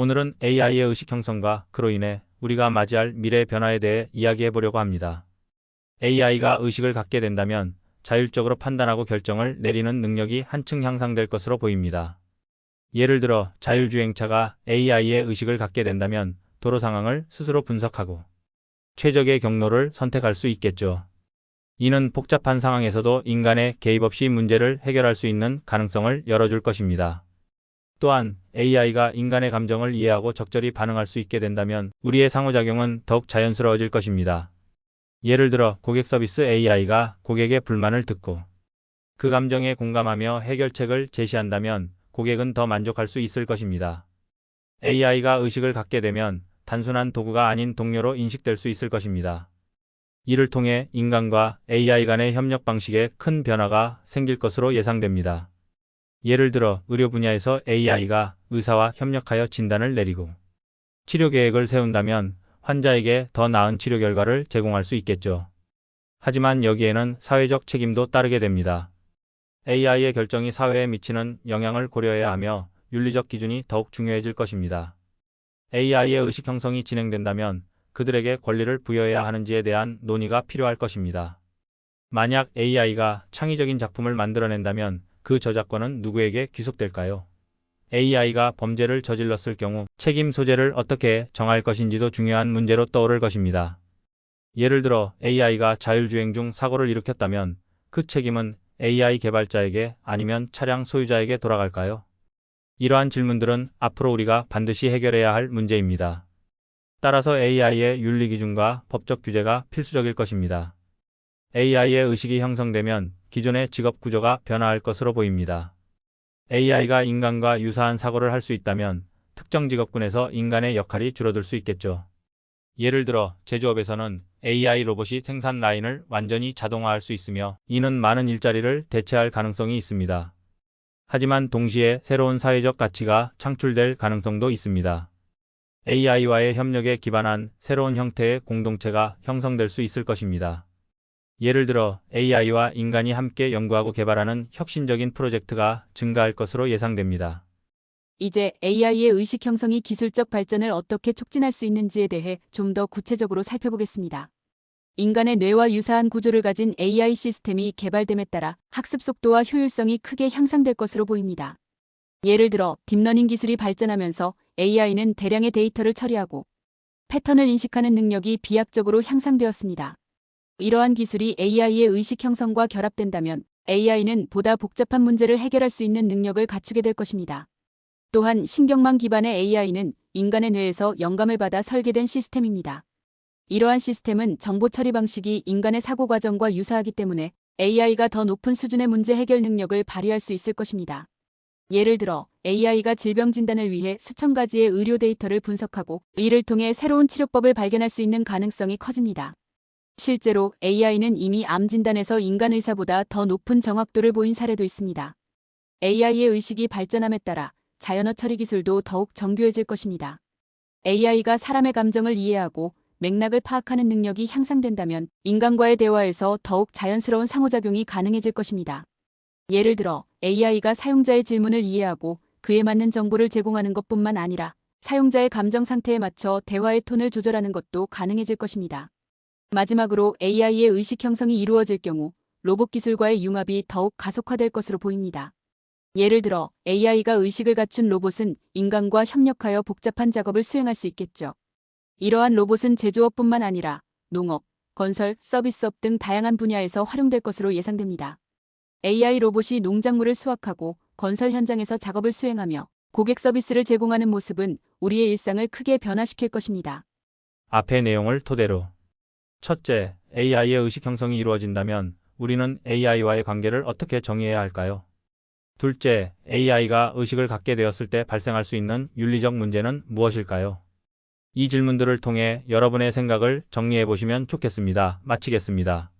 오늘은 AI의 의식 형성과 그로 인해 우리가 맞이할 미래 변화에 대해 이야기해 보려고 합니다. AI가 의식을 갖게 된다면 자율적으로 판단하고 결정을 내리는 능력이 한층 향상될 것으로 보입니다. 예를 들어 자율주행차가 AI의 의식을 갖게 된다면 도로 상황을 스스로 분석하고 최적의 경로를 선택할 수 있겠죠. 이는 복잡한 상황에서도 인간의 개입 없이 문제를 해결할 수 있는 가능성을 열어줄 것입니다. 또한 AI가 인간의 감정을 이해하고 적절히 반응할 수 있게 된다면 우리의 상호작용은 더욱 자연스러워질 것입니다. 예를 들어 고객 서비스 AI가 고객의 불만을 듣고 그 감정에 공감하며 해결책을 제시한다면 고객은 더 만족할 수 있을 것입니다. AI가 의식을 갖게 되면 단순한 도구가 아닌 동료로 인식될 수 있을 것입니다. 이를 통해 인간과 AI 간의 협력 방식에 큰 변화가 생길 것으로 예상됩니다. 예를 들어 의료 분야에서 AI가 의사와 협력하여 진단을 내리고 치료 계획을 세운다면 환자에게 더 나은 치료 결과를 제공할 수 있겠죠. 하지만 여기에는 사회적 책임도 따르게 됩니다. AI의 결정이 사회에 미치는 영향을 고려해야 하며 윤리적 기준이 더욱 중요해질 것입니다. AI의 의식 형성이 진행된다면 그들에게 권리를 부여해야 하는지에 대한 논의가 필요할 것입니다. 만약 AI가 창의적인 작품을 만들어낸다면 그 저작권은 누구에게 귀속될까요? AI가 범죄를 저질렀을 경우 책임 소재를 어떻게 정할 것인지도 중요한 문제로 떠오를 것입니다. 예를 들어 AI가 자율주행 중 사고를 일으켰다면 그 책임은 AI 개발자에게 아니면 차량 소유자에게 돌아갈까요? 이러한 질문들은 앞으로 우리가 반드시 해결해야 할 문제입니다. 따라서 AI의 윤리 기준과 법적 규제가 필수적일 것입니다. AI의 의식이 형성되면 기존의 직업 구조가 변화할 것으로 보입니다. AI가 인간과 유사한 사고를 할 수 있다면 특정 직업군에서 인간의 역할이 줄어들 수 있겠죠. 예를 들어 제조업에서는 AI 로봇이 생산 라인을 완전히 자동화할 수 있으며 이는 많은 일자리를 대체할 가능성이 있습니다. 하지만 동시에 새로운 사회적 가치가 창출될 가능성도 있습니다. AI와의 협력에 기반한 새로운 형태의 공동체가 형성될 수 있을 것입니다. 예를 들어 AI와 인간이 함께 연구하고 개발하는 혁신적인 프로젝트가 증가할 것으로 예상됩니다. 이제 AI의 의식 형성이 기술적 발전을 어떻게 촉진할 수 있는지에 대해 좀 더 구체적으로 살펴보겠습니다. 인간의 뇌와 유사한 구조를 가진 AI 시스템이 개발됨에 따라 학습 속도와 효율성이 크게 향상될 것으로 보입니다. 예를 들어 딥러닝 기술이 발전하면서 AI는 대량의 데이터를 처리하고 패턴을 인식하는 능력이 비약적으로 향상되었습니다. 이러한 기술이 AI의 의식 형성과 결합된다면 AI는 보다 복잡한 문제를 해결할 수 있는 능력을 갖추게 될 것입니다. 또한 신경망 기반의 AI는 인간의 뇌에서 영감을 받아 설계된 시스템입니다. 이러한 시스템은 정보 처리 방식이 인간의 사고 과정과 유사하기 때문에 AI가 더 높은 수준의 문제 해결 능력을 발휘할 수 있을 것입니다. 예를 들어 AI가 질병 진단을 위해 수천 가지의 의료 데이터를 분석하고 이를 통해 새로운 치료법을 발견할 수 있는 가능성이 커집니다. 실제로 AI는 이미 암 진단에서 인간 의사보다 더 높은 정확도를 보인 사례도 있습니다. AI의 의식이 발전함에 따라 자연어 처리 기술도 더욱 정교해질 것입니다. AI가 사람의 감정을 이해하고 맥락을 파악하는 능력이 향상된다면 인간과의 대화에서 더욱 자연스러운 상호작용이 가능해질 것입니다. 예를 들어 AI가 사용자의 질문을 이해하고 그에 맞는 정보를 제공하는 것뿐만 아니라 사용자의 감정 상태에 맞춰 대화의 톤을 조절하는 것도 가능해질 것입니다. 마지막으로 AI의 의식 형성이 이루어질 경우 로봇 기술과의 융합이 더욱 가속화될 것으로 보입니다. 예를 들어 AI가 의식을 갖춘 로봇은 인간과 협력하여 복잡한 작업을 수행할 수 있겠죠. 이러한 로봇은 제조업뿐만 아니라 농업, 건설, 서비스업 등 다양한 분야에서 활용될 것으로 예상됩니다. AI 로봇이 농작물을 수확하고 건설 현장에서 작업을 수행하며 고객 서비스를 제공하는 모습은 우리의 일상을 크게 변화시킬 것입니다. 앞의 내용을 토대로 첫째, AI의 의식 형성이 이루어진다면 우리는 AI와의 관계를 어떻게 정의해야 할까요? 둘째, AI가 의식을 갖게 되었을 때 발생할 수 있는 윤리적 문제는 무엇일까요? 이 질문들을 통해 여러분의 생각을 정리해 보시면 좋겠습니다. 마치겠습니다.